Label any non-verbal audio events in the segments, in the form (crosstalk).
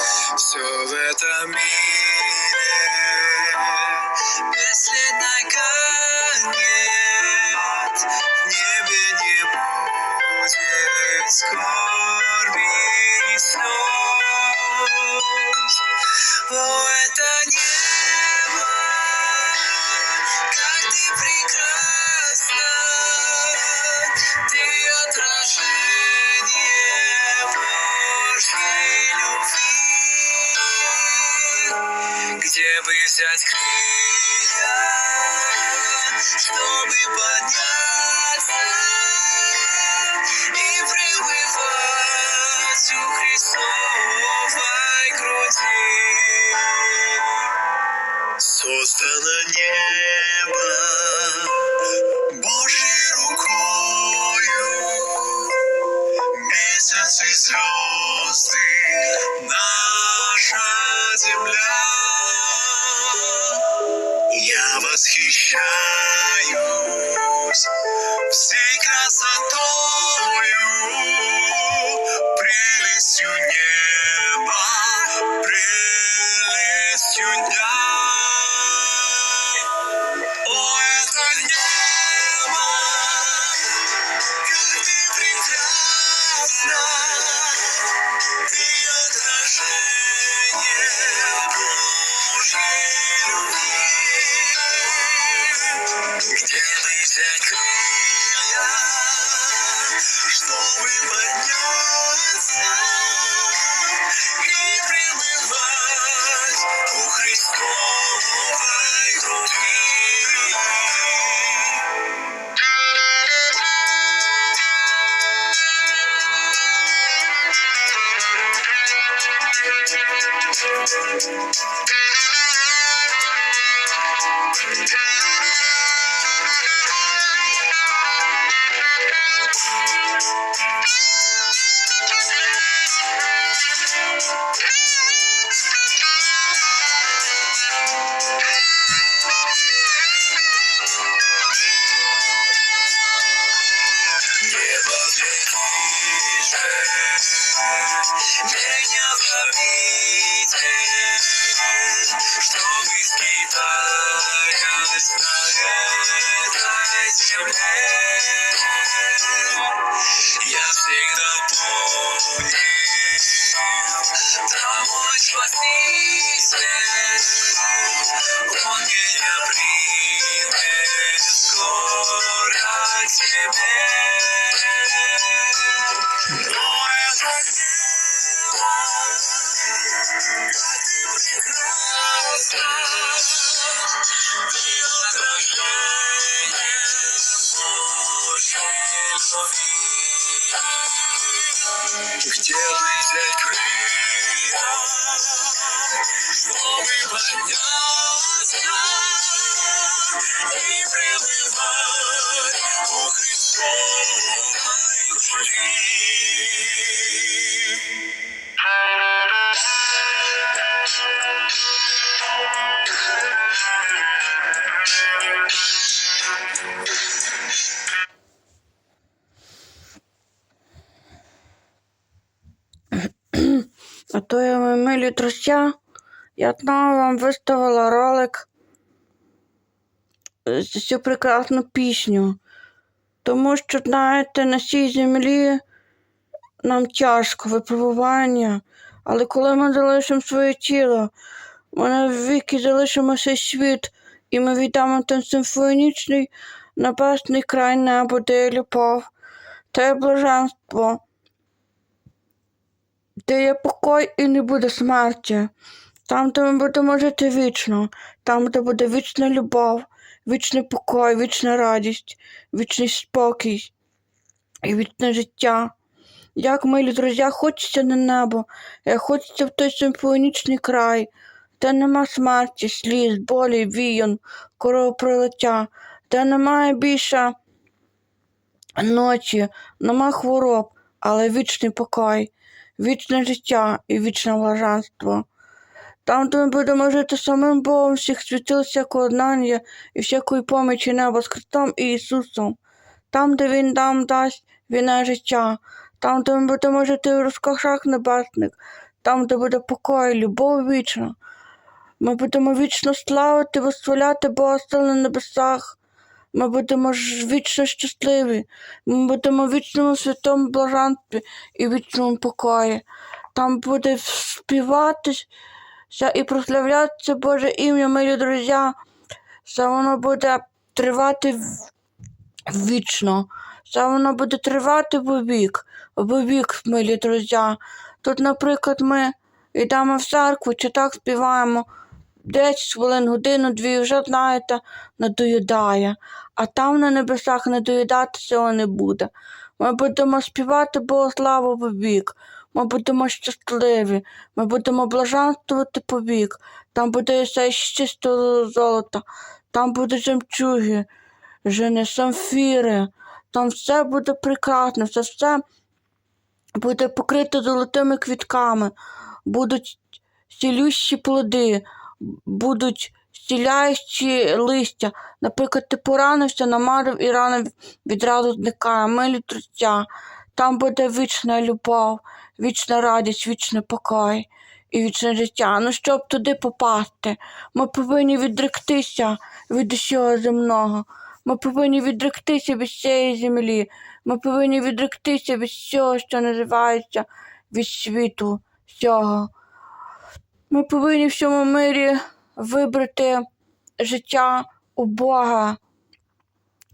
Все в этом мире бесследно канет. В небе не будет скорби и слез. О, это небо, как ты прекрасна, взять крылья, чтобы подняться и пребывать у Христовой груди. Создано небо Божьей рукою, месяц и звезды, восхищаюсь всей красотою, прелестью неба, прелестью дня. Небо ближе, чтобы скитаясь на этой земле, я всегда помнил, там мой Спаситель, Он меня примет скоро к себе. Но это небо, Где взять крылья, чтобы подняться и пребывать у Христовой? То я мої милі друзі, я знову вам виставила ролик з цю прекрасну пісню. Тому що, знаєте, на цій землі нам тяжко випробування, але коли ми залишимо своє тіло, ми навіки залишимо цей світ, і ми віддамо ten симфонічний небесний край небо, де любов, та блаженство де є покой і не буде смерті, там, де ми будемо жити вічно, там, де буде вічна любов, вічний покой, вічна радість, вічний спокій і вічне життя. Як, милі друзі, хочеться на небо, хочеться в той симфонічний край, де нема смерті, сліз, болі, війон, кровопролиття, де немає більше ночі, нема хвороб, але вічний покой, вічне життя і вічне блаженство. Там, де ми будемо жити самим Богом, всіх світил всякого знання і всякої помічі неба з Христом і Ісусом. Там, де Він нам дасть війне життя, там, де ми будемо жити в розкошах небесних, там, де буде покой, любов вічна. Ми будемо вічно славити, визволяти Бога сил на небесах. Ми будемо вічно щасливі, ми будемо в вічному святому блаженстві і вічному покої. Там буде співатися і прославлятися Боже ім'я, милі друзі. Це воно буде тривати вічно. Це воно буде тривати вовік, вовік, милі друзі. Тут, наприклад, ми йдемо в церкву чи так співаємо 10 хвилин, годину, дві, вже знаєте, надоїдає. А там на небесах надоїдати цього не буде. Ми будемо співати Богу славу вовік. Ми будемо щасливі, ми будемо блаженствувати повік. Там буде все з чистого золота, там будуть жемчуги, жени, самфіри, там все буде прекрасно, це все буде покрите золотими квітками, будуть цілющі плоди, будуть зціляючі листя. Наприклад, ти поранився, намазав і рана відразу зникає. Милі друзі, там буде вічна любов, вічна радість, вічний покой і вічне життя. Ну, щоб туди попасти, ми повинні відректися від усього земного. Ми повинні відректися від цієї землі. Ми повинні відректися від всього, що називається від світу всього. Ми повинні в цьому мирі вибрати життя у Бога,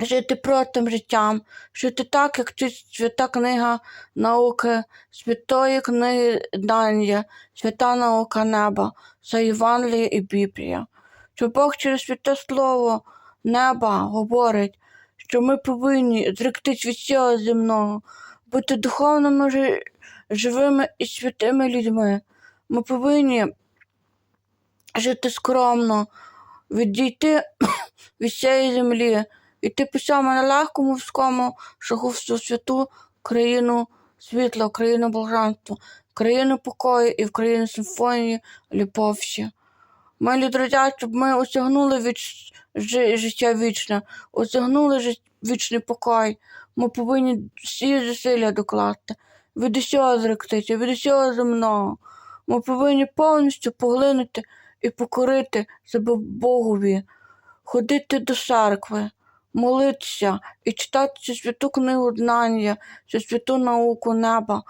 жити простим життям, жити так, як свята книга науки, святої книги Данія, свята наука неба, це Євангеліє і Біблія. Що Бог через святе слово неба говорить, що ми повинні зректись від всього земного, бути духовними живими і святими людьми. Ми повинні жити скромно, відійти (coughs) від цієї землі, йти по цьому нелегкому вузькому шагу в святу країну світла, країну блаженства, країну покою і в країну симфонії любові. Милі друзі, щоб ми осягнули віч... жи- життя вічне, осягнули жи... вічний покой, ми повинні всі зусилля докласти, від усього зректися, від усього земного. Ми повинні повністю поглинути і покорити себе Богові, ходити до церкви, молитися і читати цю святу книгу знання, цю святу науку неба,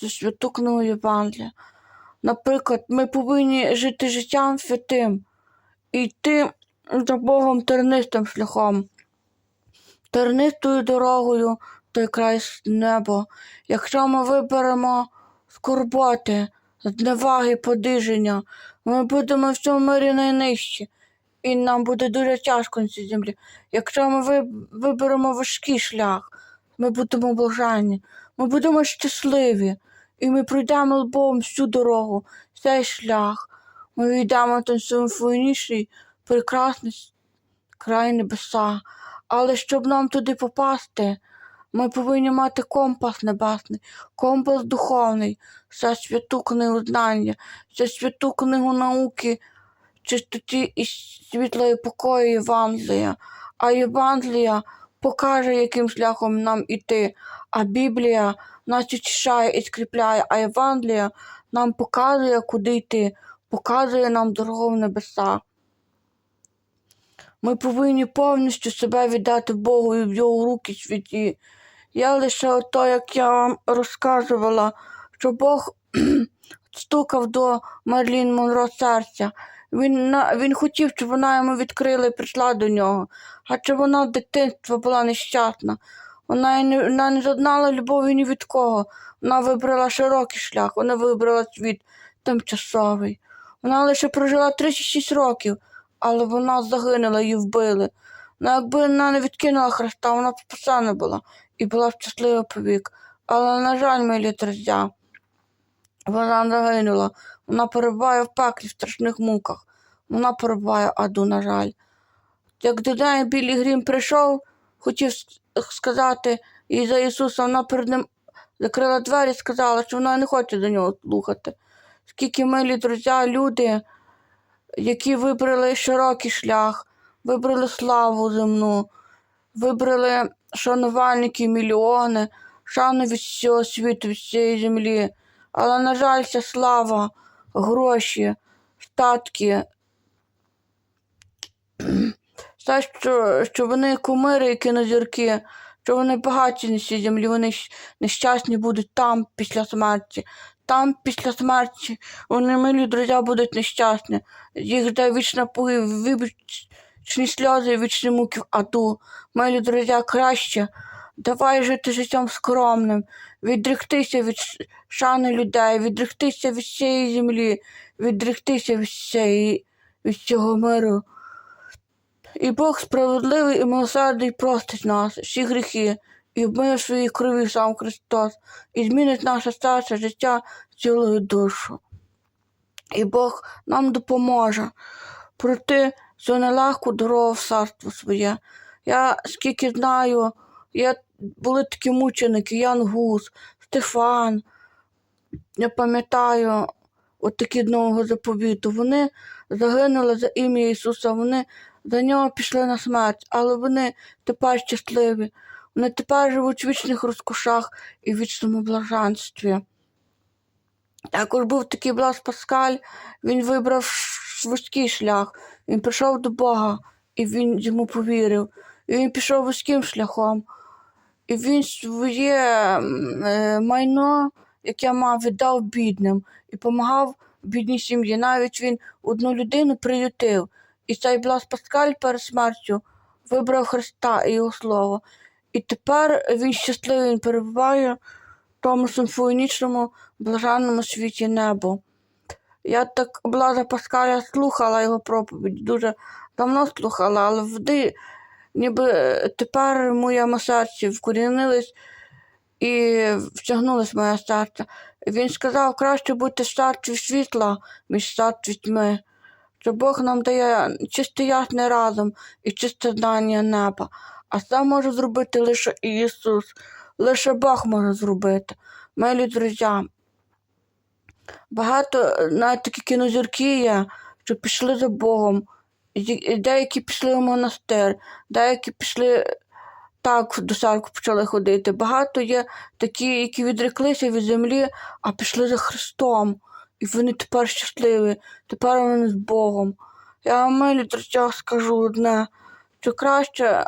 цю святу книгу Євангелія. Наприклад, ми повинні жити життям святим і йти за Богом тернистим шляхом, тернистою дорогою той край небо. Якщо ми виберемо скорботи, зневаги, подиження, ми будемо в цьому мирі найнижчі, і нам буде дуже тяжко на цій землі. Якщо ми виберемо важкий шлях, ми будемо блаженні, ми будемо щасливі, і ми пройдемо лбом всю дорогу, цей шлях. Ми війдемо той симфонічний, прекрасний край небеса. Але щоб нам туди попасти, ми повинні мати компас небесний, компас духовний, це святу книгу знання, це святу книгу науки, чистоті і світлої покою Євангелія. А Євангелія покаже, яким шляхом нам іти, а Біблія нас очищає і скріпляє, а Євангелія нам показує, куди йти, показує нам дорогу в небеса. Ми повинні повністю себе віддати Богу і в його руки святі. Я лише ото, як я вам розказувала, що Бог (clears throat) стукав до Марлін Монро серця. Він, він хотів, щоб вона йому відкрила і прийшла до нього. Адже вона з дитинства була нещасна. Вона, не, вона не зазнала любові ні від кого. Вона вибрала широкий шлях, вона вибрала світ тимчасовий. Вона лише прожила 36 років, але вона загинула, її вбили. Ну, якби вона не відкинула Христа, вона б спасена була і була щаслива повік. Але, на жаль, милі друзі, вона загинула, Вона перебуває в пеклі в страшних муках. Вона перебуває аду, на жаль. Як до неї білий грім прийшов, хотів сказати і за Ісуса, вона перед ним закрила двері і сказала, що вона не хоче до нього слухати. Скільки милі друзі, люди, які вибрали широкий шлях, вибрали славу земну, вибрали шанувальники мільйони, шану від всього світу, всієї землі. Але, на жаль, ця слава, гроші, статки, те, що, що вони кумири і кінозірки, що вони багаті на цій землі, вони нещасні будуть там після смерті. Там після смерті вони милі друзі будуть нещасні. Їх жде вічна погиб, вічні сльози, вічні муки в аду. Милі друзі, краще. Давай жити життям скромним, відректися від шани людей, відректися від всієї землі, відректися від всієї, від цього миру. І Бог справедливий і милосердний простить нас, всі гріхи, і вмиє в своїй крові сам Христос, і змінить наше серце, життя, цілою душу. І Бог нам допоможе пройти цю нелегку дорогу в царство своє. Я скільки знаю, є, були такі мученики, Ян Гус, Стефан, я пам'ятаю, от такі нового заповіту. Вони загинули за ім'я Ісуса, вони за нього пішли на смерть, але вони тепер щасливі. Вони тепер живуть в вічних розкошах і вічному блаженстві. Також був такий Блас Паскаль, він вибрав ш- вузький шлях, він прийшов до Бога, і він йому повірив. І він пішов вузьким шляхом. І він своє е, майно, яке мав, віддав бідним і допомагав бідній сім'ї. Навіть він одну людину приютив. І цей Блас Паскаль перед смертю вибрав Христа і його слово. І тепер він щасливий, він перебуває в тому симфонічному блаженному світі небо. Я так Блаза Паскаля слухала його проповідь, дуже давно слухала, але вди, ніби е, тепер в моєму серці вкорінились і втягнулось моє серце. Він сказав, краще бути в царстві світла, ніж в тьми. Що Бог нам дає чисте ясний разум і чисте знання неба, а це може зробити лише Ісус, лише Бог може зробити. Милі друзі, багато е, навіть такі кінозірки є, що пішли за Богом. Деякі пішли в монастир, деякі пішли так до церкви почали ходити. Багато є такі, які відреклися від землі, а пішли за Христом. І вони тепер щасливі, тепер вони з Богом. Я вам милі скажу одне, що краще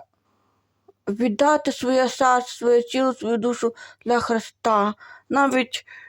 віддати своє серце, своє тіло, свою душу для Христа. Навіть е,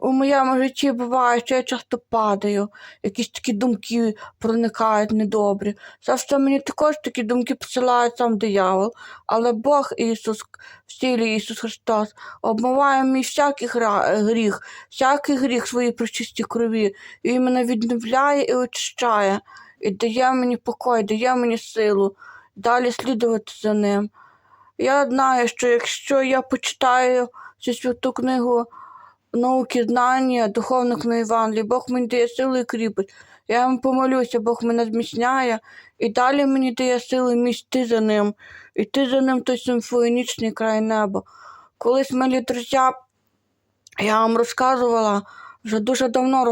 у моєму житті буває, що я часто падаю, якісь такі думки проникають недобрі. Завжди мені також такі думки посилає сам диявол, але Бог Ісус, в тілі Ісус Христос, обмиває мій всякий гріх, всякий гріх своїй причистій крові. І Він мене відновляє і очищає, і дає мені покой, дає мені силу далі слідувати за ним. Я знаю, що якщо я почитаю цю святу книгу науки знання, духовну книгу Євангелії, Бог мені дає сили і кріпить. Я йому помолюся, Бог мене зміцняє, і далі мені дає сили місти за ним, іти за ним той симфонічний край неба. Колись, милі друзі, я вам розказувала, вже дуже давно